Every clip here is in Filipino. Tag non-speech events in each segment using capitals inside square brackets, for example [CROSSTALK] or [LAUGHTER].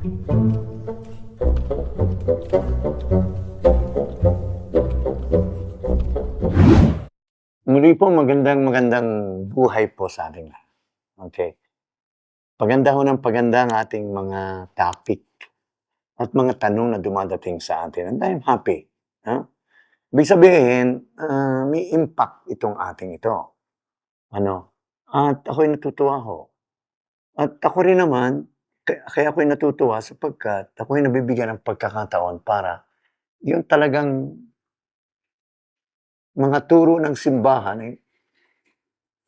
Muli po, magandang magandang buhay po sa ating lahat. Okay. Paganda ho ng paganda ang ating mga topic at mga tanong na dumadating sa atin. And I'm happy. Ha? Ibig sabihin, ah, may impact itong ating ito. Ano? At ako'y natutuwa ho. At ako rin naman, kaya, ako'y natutuwa sapagkat ako'y nabibigyan ng pagkakataon para yung talagang mga turo ng simbahan ay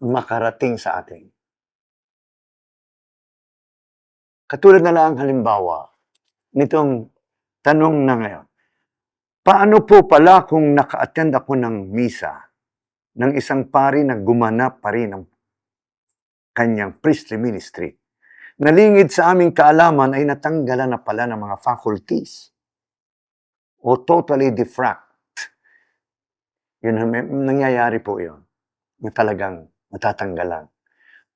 makarating sa atin. Katulad na lang halimbawa nitong tanong na ngayon. Paano po pala kung naka-attend ako ng misa ng isang pari na gumanap pa rin ng kanyang priestly ministry? Nalingid sa aming kaalaman ay natanggalan na pala ng mga faculties o totally defract. Yun, nangyayari po yun. Na talagang matatanggalan.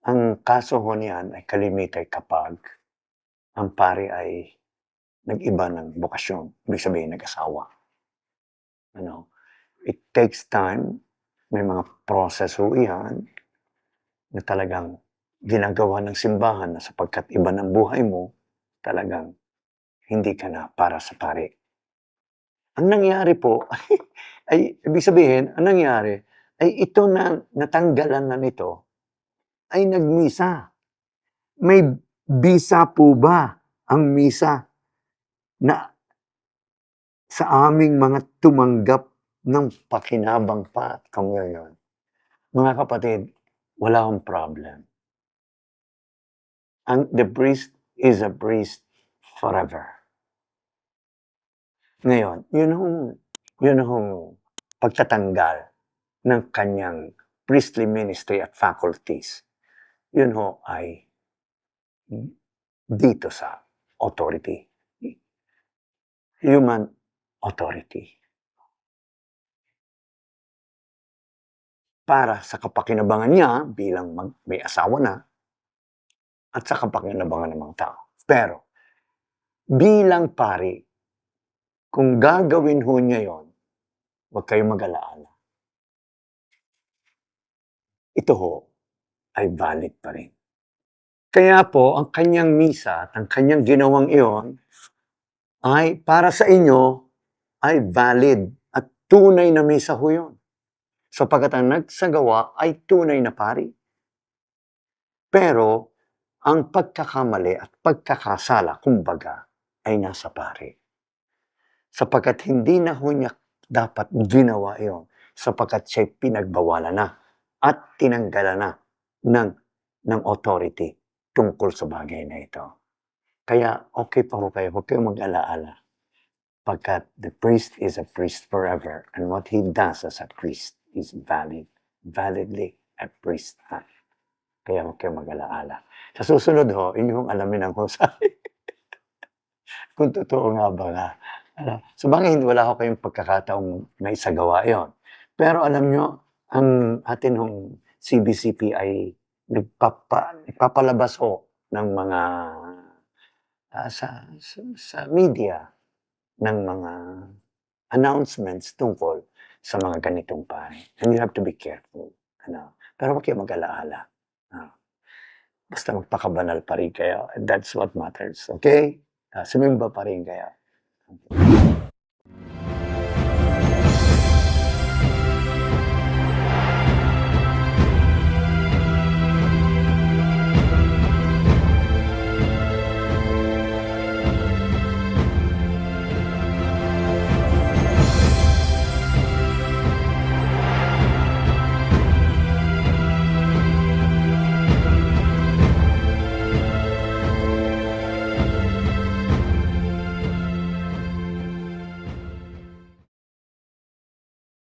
Ang kaso ho niyan ay kalimitay kapag ang pari ay nag-iba ng bokasyon. Ibig sabihin, nag-asawa. Ano? It takes time. May mga process ho yan na talagang ginagawa ng simbahan na sapagkat iba ng buhay mo, talagang hindi ka na para sa pari. Ang nangyari po, [LAUGHS] ay, ibig sabihin, ang nangyari, ay ito na natanggalan na nito, ay nagmisa. May bisa po ba ang misa na sa aming mga tumanggap ng pakinabang pa at communion? Mga kapatid, wala akong problem. Ang, the priest is a priest forever. Ngayon, yun hong, yun hong pagtatanggal ng kanyang priestly ministry at faculties. Yun ho ay dito sa authority. Human authority. Para sa kapakinabangan niya bilang mag, may asawa na at sa kapakinabangan ng mga tao. Pero, bilang pari, kung gagawin ho niya yon, huwag kayong mag-alaala. Ito ho ay valid pa rin. Kaya po, ang kanyang misa at ang kanyang ginawang iyon ay para sa inyo ay valid at tunay na misa ho yun. Sapagkat ang nagsagawa ay tunay na pari. Pero, ang pagkakamali at pagkakasala, kumbaga, ay nasa pari sapagkat hindi na ho niya dapat ginawa iyon sapagkat siya'y pinagbawalan na at tinanggalan na ng, ng authority tungkol sa bagay na ito. Kaya okay pa ho kayo, huwag kayong mag-alaala. Pagkat the priest is a priest forever and what he does as a priest is valid, validly a priest. Ha? Kaya huwag kayong mag-alaala. Sa susunod ho, inyong alamin ang husay. [LAUGHS] Kung totoo nga ba nga. Ano, so wala ko kayong pagkakataong may isagawa yon. Pero alam nyo, ang atin hong CBCP ay nagpapa, nagpapalabas ho ng mga ah, sa, sa, sa media ng mga announcements tungkol sa mga ganitong pari. And you have to be careful. Ano? Pero huwag kayo mag-alaala. Basta magpakabanal pa rin kayo. And that's what matters. Okay? Uh, sumimba pa rin kayo.